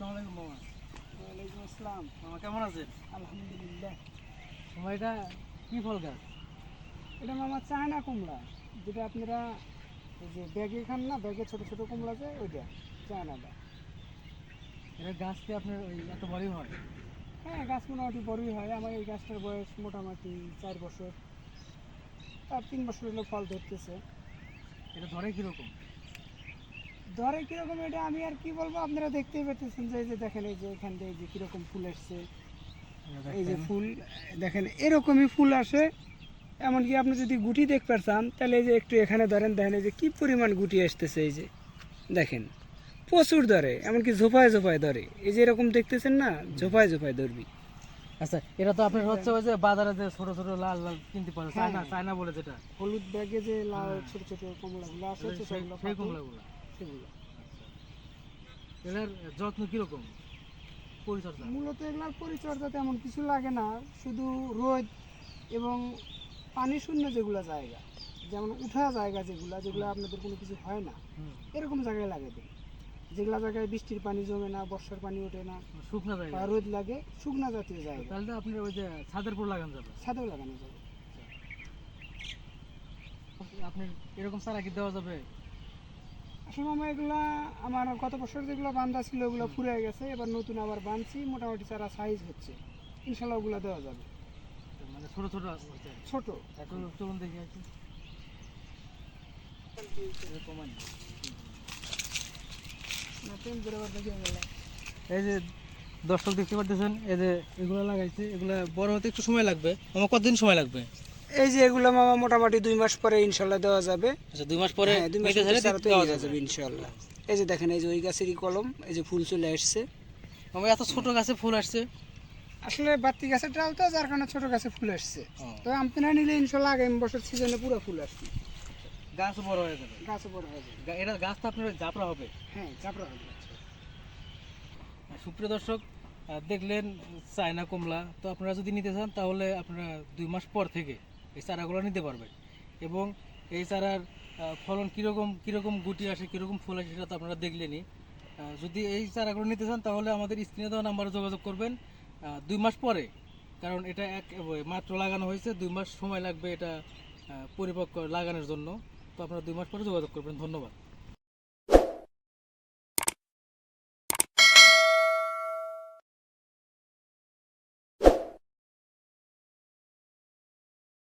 আসসালামু আলাইকুম মামা। ওয়ালাইকুম আসসালাম। মামা কেমন আছেন? আলহামদুলিল্লাহ। মামা এটা কি ফল গাছ? এটা মামা চায়না কুমড়া যেটা আপনারা যে ব্যাগে খান না ব্যাগে ছোট ছোট কুমড়া আছে ওইটা চায়নাটা এটা গাছ কি আপনার ওই এত বড়ই হয়? হ্যাঁ গাছ মোটামুটি বড়ই হয়। আমার এই গাছটার বয়স মোটামুটি চার বছর। তার তিন বছর হলো ফল ধরতেছে। এটা ধরে কীরকম? ধরে কীরকম এটা আমি আর কি বলব? আপনারা দেখতেই পেতেছেন যে এই যে দেখেন এই যে এখান থেকে যে কীরকম ফুল আসছে। এই যে ফুল দেখেন এরকমই ফুল আসে। এমনকি আপনি যদি গুটি দেখতে চান তাহলে এই যে একটু এখানে ধরেন দেখেন এই যে কি পরিমাণ গুটি আসতেছে এই যে। দেখেন প্রচুর ধরে এমনকি ঝোপায় ঝোপায় ধরে। এই যে এরকম দেখতেছেন না ঝোপায় ঝোপায় ধরবি। আচ্ছা এটা তো আপনার হচ্ছে ওই যে বাজারে যে ছোট ছোট লাল লাল কিনতে পারে হ্যাঁ। চায়না চায়না বলে যেটা। হলুদ ব্যাগে যে লাল ছোট ছোট কমলাগুলো আছে সেই- সেগুলো সেগুলো যত্ন কীরকম? পরিচর্যা? মূলত এগুলার পরিচর্যা তেমন কিছু লাগে না শুধু রোদ এবং পানি শূন্য যেগুলো জায়গা। যেমন উঠা জায়গা যেগুলো যেগুলো আপনাদের কোনো কিছু হয় না। এরকম জায়গায় লাগে দেয় যেগুলো জায়গায় বৃষ্টির পানি জমে না বর্ষার পানি ওঠে না শুকনা জায়গা। রোদ লাগে শুকনা জাতীয় জায়গা। তাহলে আপনার ওই যে ছাদের উপর লাগানো যাবে? ছাদেও লাগানো যাবে। আপনার এরকম চারা কি দেওয়া যাবে? আসলে মামা এগুলা আমার গত বছর যেগুলো বান্ধা ছিল ওগুলো ফুরে গেছে। এবার নতুন আবার বানছি মোটামুটি চারা সাইজ হচ্ছে। ইনশাল্লাহ ওগুলো দেওয়া যাবে। মানে ছোট ছোট ছোট। চলুন দেখি এই যে দর্শক দেখতে পারতেছেন এই যে এগুলো লাগাইছে এগুলো বড় হতে একটু সময় লাগবে। আমার কতদিন সময় লাগবে? এই যে এগুলো মামা মোটামুটি দুই মাস পরে ইনশাল্লাহ দেওয়া যাবে। আচ্ছা দুই মাস পরে হ্যাঁ, দুই মাস পরে দেওয়া যাবে। ইনশাল্লাহ। এই যে দেখেন এই যে ওই গাছেরই কলম এই যে ফুল চলে আসছে। এত ছোট গাছে ফুল আসছে? আসলে বাতি গাছের ডাল তো যার কারণে ছোট গাছে ফুল আসছে। তো আপনারা নিলে ইনশাল্লাহ আগামী বছর সিজনে পুরো ফুল আসবে। গাছ বড় হয়ে যাবে। গাছে বড় হয়ে যাবে। এটা গাছ তো আপনার জাপড়া হবে। হ্যাঁ চাপড়া হবে। সুপ্রিয় দর্শক দেখলেন চায়না কমলা। তো আপনারা যদি নিতে চান তাহলে আপনারা দুই মাস পর থেকে এই চারাগুলো নিতে পারবেন এবং এই চারার ফলন কীরকম কীরকম গুটি আসে, কীরকম ফুল আসে সেটা তো আপনারা দেখলেনই। যদি এই চারাগুলো নিতে চান তাহলে আমাদের স্ক্রিনে দেওয়া নাম্বারে যোগাযোগ করবেন দুই মাস পরে। কারণ এটা এক মাত্র লাগানো হয়েছে, দুই মাস সময় লাগবে এটা পরিপক্ক লাগানোর জন্য। তো আপনারা দুই মাস পরে যোগাযোগ করবেন। ধন্যবাদ।